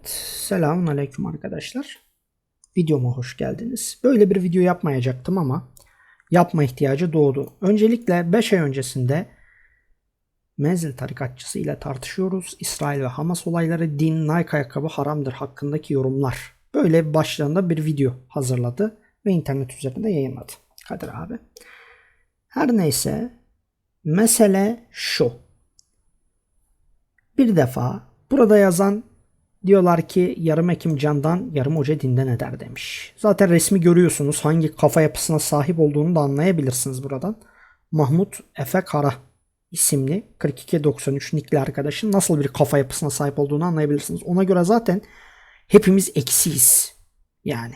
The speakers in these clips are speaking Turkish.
Evet, selamun aleyküm arkadaşlar. Videoma hoş geldiniz. Böyle bir video yapmayacaktım ama yapma ihtiyacı doğdu. Öncelikle 5 ay öncesinde Menzil tarikatçısı ile tartışıyoruz. İsrail ve Hamas olayları din, Nike ayakkabı haramdır hakkındaki yorumlar. Böyle başlığında bir video hazırladı ve internet üzerinde yayınladı. Kadir abi. Her neyse mesele şu. Bir defa burada yazan diyorlar ki yarım Ekim candan yarım hoca dinden eder demiş. Zaten resmi görüyorsunuz hangi kafa yapısına sahip olduğunu da anlayabilirsiniz buradan. Mahmut Efe Kara isimli 4293 nickli arkadaşın nasıl bir kafa yapısına sahip olduğunu anlayabilirsiniz. Ona göre zaten hepimiz eksiyiz. Yani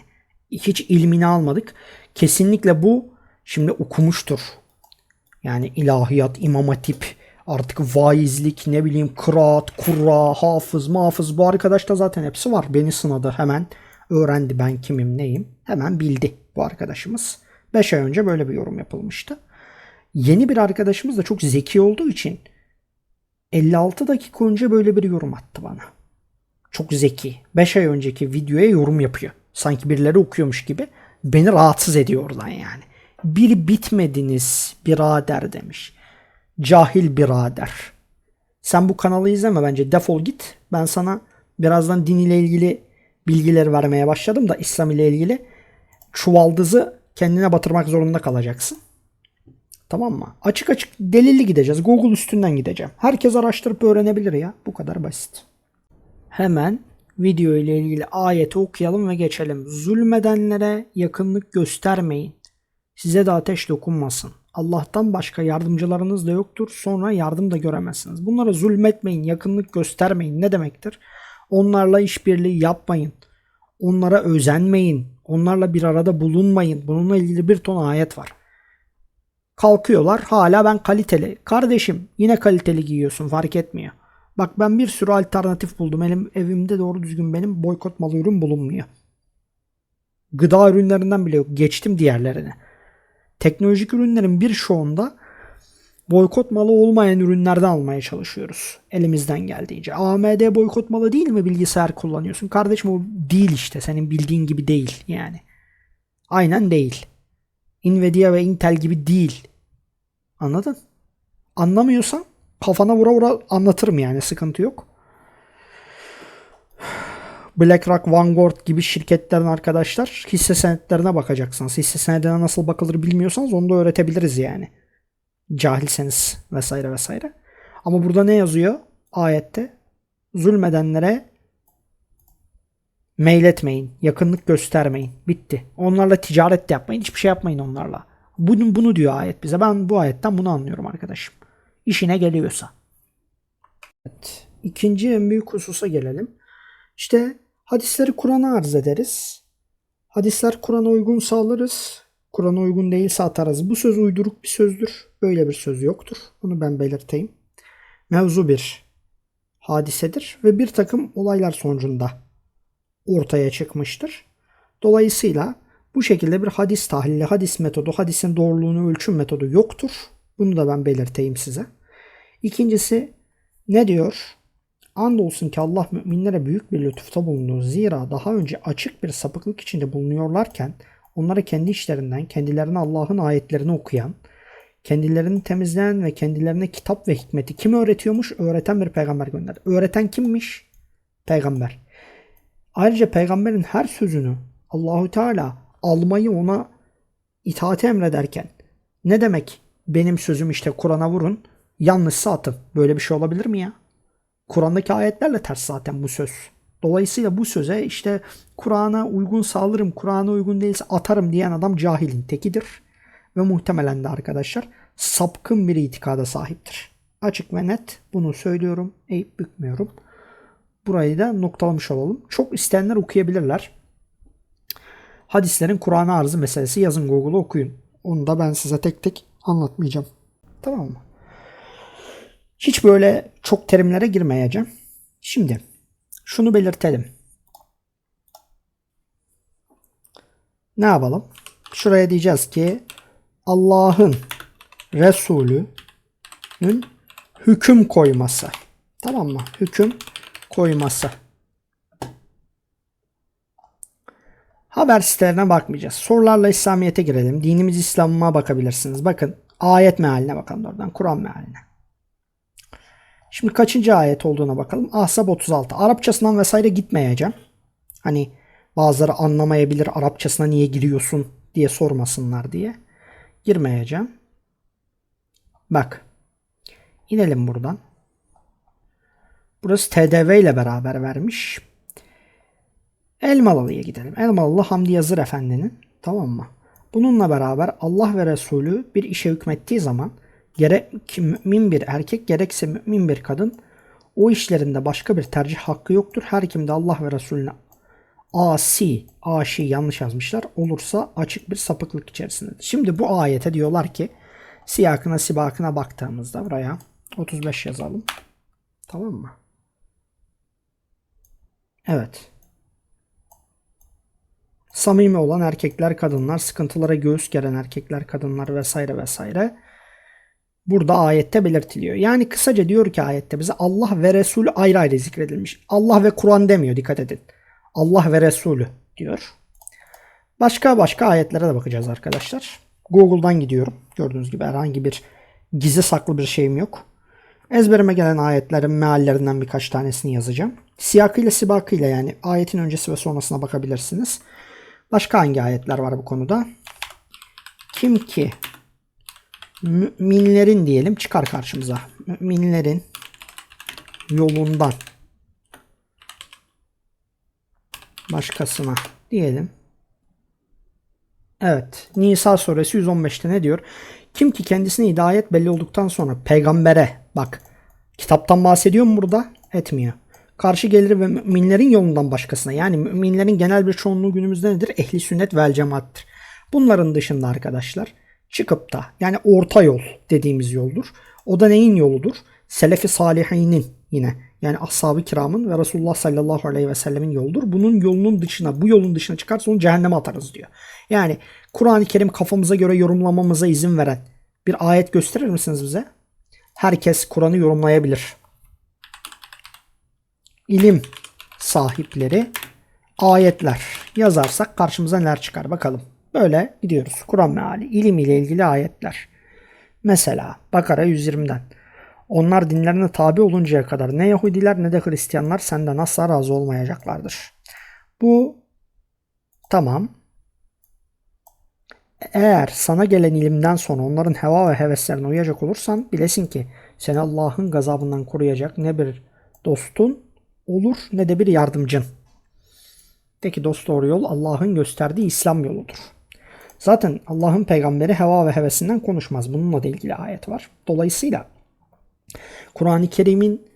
hiç ilmini almadık. Kesinlikle bu şimdi okumuştur. Yani ilahiyat, imam hatip, artık vaizlik, ne bileyim kıraat, kurra, hafız, mahfız bu arkadaşta zaten hepsi var. Beni sınadı hemen öğrendi ben kimim neyim. Hemen bildi bu arkadaşımız. 5 ay önce böyle bir yorum yapılmıştı. Yeni bir arkadaşımız da çok zeki olduğu için 56 dakika önce böyle bir yorum attı bana. Çok zeki. 5 ay önceki videoya yorum yapıyor. Sanki birileri okuyormuş gibi. Beni rahatsız ediyor oradan yani. Bir bitmediniz birader demiş. Cahil birader. Sen bu kanalı izleme bence defol git. Ben sana birazdan din ile ilgili bilgiler vermeye başladım da İslam ile ilgili çuvaldızı kendine batırmak zorunda kalacaksın. Tamam mı? Açık açık delilli gideceğiz. Google üstünden gideceğim. Herkes araştırıp öğrenebilir ya. Bu kadar basit. Hemen video ile ilgili ayeti okuyalım ve geçelim. Zulmedenlere yakınlık göstermeyin. Size de ateş dokunmasın. Allah'tan başka yardımcılarınız da yoktur. Sonra yardım da göremezsiniz. Bunlara zulmetmeyin, yakınlık göstermeyin. Ne demektir? Onlarla işbirliği yapmayın. Onlara özenmeyin. Onlarla bir arada bulunmayın. Bununla ilgili bir ton ayet var. Kalkıyorlar hala ben kaliteli. Kardeşim yine kaliteli giyiyorsun fark etmiyor. Bak ben bir sürü alternatif buldum. Benim evimde doğru düzgün benim boykot malı ürün bulunmuyor. Gıda ürünlerinden bile yok. Geçtim diğerlerine. Teknolojik ürünlerin bir çoğunda boykot malı olmayan ürünlerden almaya çalışıyoruz. Elimizden geldiğince. AMD boykot malı değil mi bilgisayar kullanıyorsun? Kardeşim o değil işte. Senin bildiğin gibi değil yani. Aynen değil. Nvidia ve Intel gibi değil. Anladın? Anlamıyorsan kafana vura vura anlatırım yani sıkıntı yok. BlackRock, Vanguard gibi şirketlerin arkadaşlar hisse senetlerine bakacaksınız. Hisse senedine nasıl bakılır bilmiyorsanız onu da öğretebiliriz yani. Cahilseniz vesaire vesaire. Ama burada ne yazıyor ayette? Zulmedenlere meyletmeyin, yakınlık göstermeyin. Bitti. Onlarla ticaret de yapmayın, hiçbir şey yapmayın onlarla. Bunu, bunu diyor ayet bize. Ben bu ayetten bunu anlıyorum arkadaşım. İşine geliyorsa. Evet. İkinci en büyük hususa gelelim. İşte hadisleri Kur'an'a arz ederiz. Hadisler Kur'an'a uygun sağlarız. Kur'an'a uygun değilse atarız. Bu söz uyduruk bir sözdür. Böyle bir söz yoktur. Bunu ben belirteyim. Mevzu bir hadisedir ve bir takım olaylar sonucunda ortaya çıkmıştır. Dolayısıyla bu şekilde bir hadis tahlili, hadis metodu, hadisin doğruluğunu ölçüm metodu yoktur. Bunu da ben belirteyim size. İkincisi ne diyor? Andolsun ki Allah müminlere büyük bir lütufta bulundu. Zira daha önce açık bir sapıklık içinde bulunuyorlarken onlara kendi işlerinden kendilerine Allah'ın ayetlerini okuyan, kendilerini temizleyen ve kendilerine kitap ve hikmeti kim öğretiyormuş? Öğreten bir peygamber gönderdi. Öğreten kimmiş? Peygamber. Ayrıca peygamberin her sözünü Allahü Teala almayı ona itaati emrederken ne demek benim sözüm işte Kur'an'a vurun yanlışsa atın. Böyle bir şey olabilir mi ya? Kur'an'daki ayetlerle ters zaten bu söz. Dolayısıyla bu söze işte Kur'an'a uygun sağlarım, Kur'an'a uygun değilse atarım diyen adam cahilin tekidir. Ve muhtemelen de arkadaşlar sapkın bir itikada sahiptir. Açık ve net bunu söylüyorum. Eğip bükmüyorum. Burayı da noktalamış olalım. Çok isteyenler okuyabilirler. Hadislerin Kur'an'a arzı meselesi yazın Google'a okuyun. Onu da ben size tek tek anlatmayacağım. Tamam mı? Hiç böyle çok terimlere girmeyeceğim. Şimdi şunu belirtelim. Ne yapalım? Şuraya diyeceğiz ki Allah'ın Resulü'nün hüküm koyması. Tamam mı? Hüküm koyması. Haber sitelerine bakmayacağız. Sorularla İslamiyet'e girelim. Dinimiz İslam'a bakabilirsiniz. Bakın ayet mealine bakalım oradan. Kur'an mealine. Şimdi kaçıncı ayet olduğuna bakalım. Ahzab 36. Arapçasından vesaire gitmeyeceğim. Hani bazıları anlamayabilir Arapçasına niye giriyorsun diye sormasınlar diye. Girmeyeceğim. Bak. İnelim buradan. Burası TDV ile beraber vermiş. Elmalı'ya gidelim. Elmalılı Hamdi Yazır Efendi'nin tamam mı? Bununla beraber Allah ve Resulü bir işe hükmettiği zaman gerek mümin bir erkek gerekse mümin bir kadın o işlerinde başka bir tercih hakkı yoktur. Her kim de Allah ve Resulüne asi, aşi yanlış yazmışlar olursa açık bir sapıklık içerisindedir. Şimdi bu ayete diyorlar ki siyakına sibakına baktığımızda buraya 35 yazalım. Tamam mı? Evet. Samimi olan erkekler, kadınlar, sıkıntılara göğüs geren erkekler, kadınlar vesaire vesaire. Burada ayette belirtiliyor. Yani kısaca diyor ki ayette bize Allah ve Resulü ayrı ayrı zikredilmiş. Allah ve Kur'an demiyor dikkat edin. Allah ve Resulü diyor. Başka başka ayetlere de bakacağız arkadaşlar. Google'dan gidiyorum. Gördüğünüz gibi herhangi bir gizli saklı bir şeyim yok. Ezberime gelen ayetlerin meallerinden birkaç tanesini yazacağım. Siyakıyla sibakıyla yani ayetin öncesi ve sonrasına bakabilirsiniz. Başka hangi ayetler var bu konuda? Kim ki müminlerin diyelim çıkar karşımıza. Müminlerin yolundan başkasına diyelim. Evet. Nisa suresi 115'te ne diyor? Kim ki kendisine hidayet belli olduktan sonra peygambere bak kitaptan bahsediyor mu burada? Etmiyor. Karşı gelir ve müminlerin yolundan başkasına yani müminlerin genel bir çoğunluğu günümüzde nedir? Ehli sünnet vel cemaattir. Bunların dışında arkadaşlar çıkıp da yani orta yol dediğimiz yoldur. O da neyin yoludur? Selefi salihinin yine yani ashab-ı kiramın ve Resulullah sallallahu aleyhi ve sellemin yoludur. Bunun yolunun dışına, bu yolun dışına çıkarsa onu cehenneme atarız diyor. Yani Kur'an-ı Kerim kafamıza göre yorumlamamıza izin veren bir ayet gösterir misiniz bize? Herkes Kur'an'ı yorumlayabilir. İlim sahipleri ayetler yazarsak karşımıza neler çıkar bakalım. Böyle gidiyoruz. Kur'an meali, ilim ile ilgili ayetler. Mesela Bakara 120'den. Onlar dinlerine tabi oluncaya kadar ne Yahudiler ne de Hristiyanlar senden asla razı olmayacaklardır. Bu tamam. Eğer sana gelen ilimden sonra onların heva ve heveslerine uyacak olursan bilesin ki seni Allah'ın gazabından koruyacak ne bir dostun olur ne de bir yardımcın. De ki dost doğru yol Allah'ın gösterdiği İslam yoludur. Zaten Allah'ın peygamberi heva ve hevesinden konuşmaz. Bununla da ilgili ayet var. Dolayısıyla Kur'an-ı Kerim'in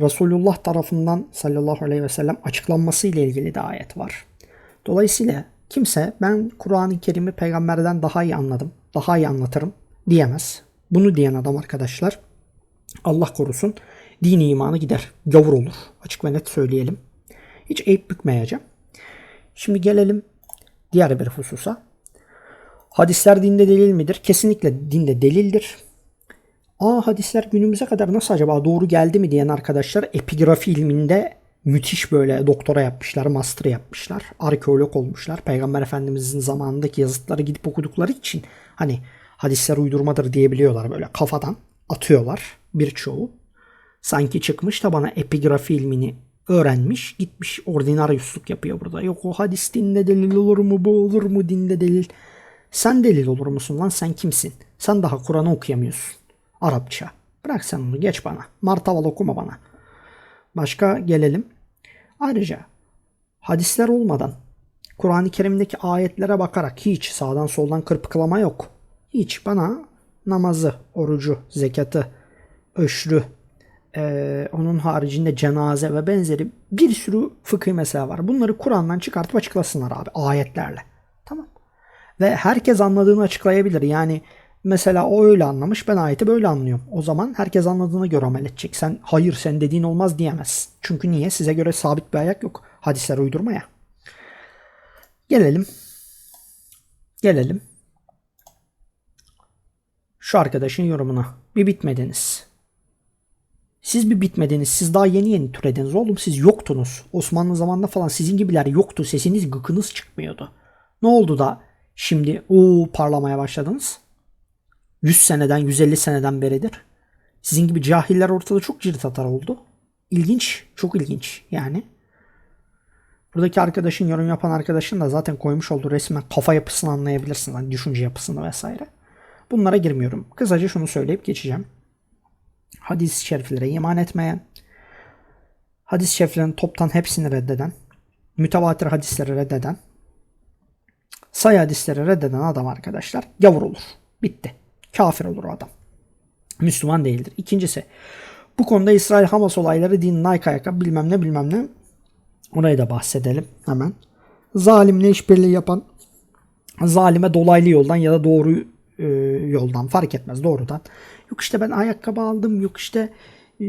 Resulullah tarafından sallallahu aleyhi ve sellem açıklanması ile ilgili de ayet var. Dolayısıyla kimse ben Kur'an-ı Kerim'i peygamberden daha iyi anladım, daha iyi anlatırım diyemez. Bunu diyen adam arkadaşlar Allah korusun dini imanı gider. Gavur olur. Açık ve net söyleyelim. Hiç eğip bükmeyeceğim. Şimdi gelelim diğer bir hususa. Hadisler dinde delil midir? Kesinlikle dinde delildir. Aa hadisler günümüze kadar nasıl acaba doğru geldi mi diyen arkadaşlar epigrafi ilminde müthiş böyle doktora yapmışlar, master yapmışlar. Arkeolog olmuşlar. Peygamber Efendimizin zamanındaki yazıtları gidip okudukları için hani hadisler uydurmadır diyebiliyorlar böyle kafadan atıyorlar birçoğu. Sanki çıkmış da bana epigrafi ilmini öğrenmiş gitmiş ordinaryusluk yapıyor burada. Yok o hadis dinde delil olur mu bu olur mu dinde delil. Sen delil olur musun lan sen kimsin? Sen daha Kur'an'ı okuyamıyorsun. Arapça. Bırak sen onu geç bana. Martaval okuma bana. Başka gelelim. Ayrıca hadisler olmadan Kur'an-ı Kerim'deki ayetlere bakarak hiç sağdan soldan kırpıklama yok. Hiç bana namazı, orucu, zekatı, öşrü, ee, onun haricinde cenaze ve benzeri bir sürü fıkıh mesele var. Bunları Kur'an'dan çıkartıp açıklasınlar abi ayetlerle. Ve herkes anladığını açıklayabilir. Yani mesela o öyle anlamış ben ayeti böyle anlıyorum. O zaman herkes anladığına göre amel edecek. Sen hayır sen dediğin olmaz diyemez. Çünkü niye? Size göre sabit bir ayak yok. Hadisler uydurmaya. Gelelim. Gelelim. Şu arkadaşın yorumuna. Bir bitmediniz. Siz bir bitmediniz. Siz daha yeni yeni türediniz. Oğlum siz yoktunuz. Osmanlı zamanında falan sizin gibiler yoktu. Sesiniz gıkınız çıkmıyordu. Ne oldu da şimdi o parlamaya başladınız? 100 seneden 150 seneden beridir. Sizin gibi cahiller ortada çok cirit atar oldu. İlginç. Çok ilginç yani. Buradaki arkadaşın yorum yapan arkadaşın da zaten koymuş olduğu resmen kafa yapısını anlayabilirsiniz. Hani düşünce yapısını vesaire. Bunlara girmiyorum. Kısaca şunu söyleyip geçeceğim. Hadis-i şeriflere iman etmeyen, hadis-i şeriflerin toptan hepsini reddeden, mütevatir hadisleri reddeden, sayı hadisleri reddeden adam arkadaşlar gavur olur. Bitti. Kafir olur o adam. Müslüman değildir. İkincisi bu konuda İsrail-Hamas olayları din Nike ayaka bilmem ne bilmem ne Orayı da bahsedelim hemen. Zalimle işbirliği yapan zalime dolaylı yoldan ya da doğru e, yoldan fark etmez doğrudan. Yok işte ben ayakkabı aldım yok işte e,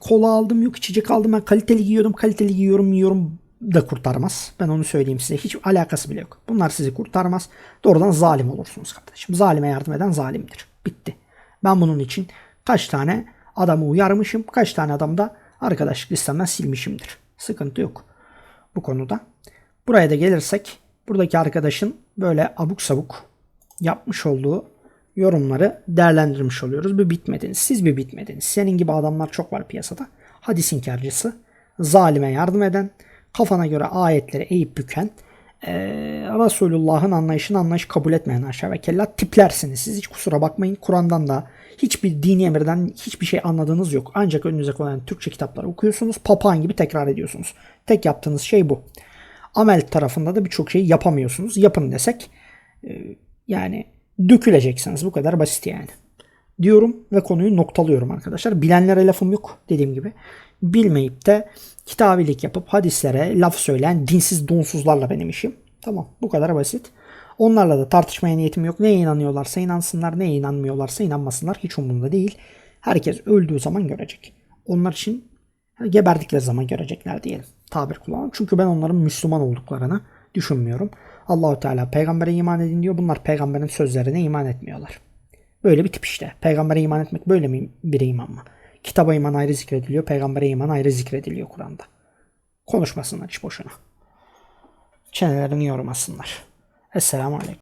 kola aldım yok içecek aldım ben kaliteli giyiyorum kaliteli giyiyorum yiyorum da kurtarmaz. Ben onu söyleyeyim size. Hiç alakası bile yok. Bunlar sizi kurtarmaz. Doğrudan zalim olursunuz kardeşim. Zalime yardım eden zalimdir. Bitti. Ben bunun için kaç tane adamı uyarmışım. Kaç tane adam da arkadaşlık listemden silmişimdir. Sıkıntı yok bu konuda. Buraya da gelirsek buradaki arkadaşın böyle abuk sabuk yapmış olduğu yorumları değerlendirmiş oluyoruz. Bir bitmediniz. Siz bir bitmediniz. Senin gibi adamlar çok var piyasada. Hadis inkarcısı, zalime yardım eden, kafana göre ayetleri eğip büken, ee, Resulullah'ın anlayışını anlayış kabul etmeyen aşağı ve kella tiplersiniz. Siz hiç kusura bakmayın. Kur'an'dan da hiçbir dini emirden hiçbir şey anladığınız yok. Ancak önünüze konan Türkçe kitapları okuyorsunuz. Papağan gibi tekrar ediyorsunuz. Tek yaptığınız şey bu. Amel tarafında da birçok şeyi yapamıyorsunuz. Yapın desek e, yani döküleceksiniz. Bu kadar basit yani. Diyorum ve konuyu noktalıyorum arkadaşlar. Bilenlere lafım yok dediğim gibi. Bilmeyip de kitabilik yapıp hadislere laf söyleyen dinsiz donsuzlarla benim işim. Tamam bu kadar basit. Onlarla da tartışmaya niyetim yok. Neye inanıyorlarsa inansınlar, neye inanmıyorlarsa inanmasınlar. Hiç umurumda değil. Herkes öldüğü zaman görecek. Onlar için geberdikleri zaman görecekler diyelim. Tabir kullanalım. Çünkü ben onların Müslüman olduklarını düşünmüyorum. Allahu Teala peygambere iman edin diyor. Bunlar peygamberin sözlerine iman etmiyorlar. Böyle bir tip işte. Peygambere iman etmek böyle mi bir iman mı? Kitaba iman ayrı zikrediliyor. Peygambere iman ayrı zikrediliyor Kur'an'da. Konuşmasınlar hiç boşuna. Çenelerini yormasınlar. Esselamu Aleyküm.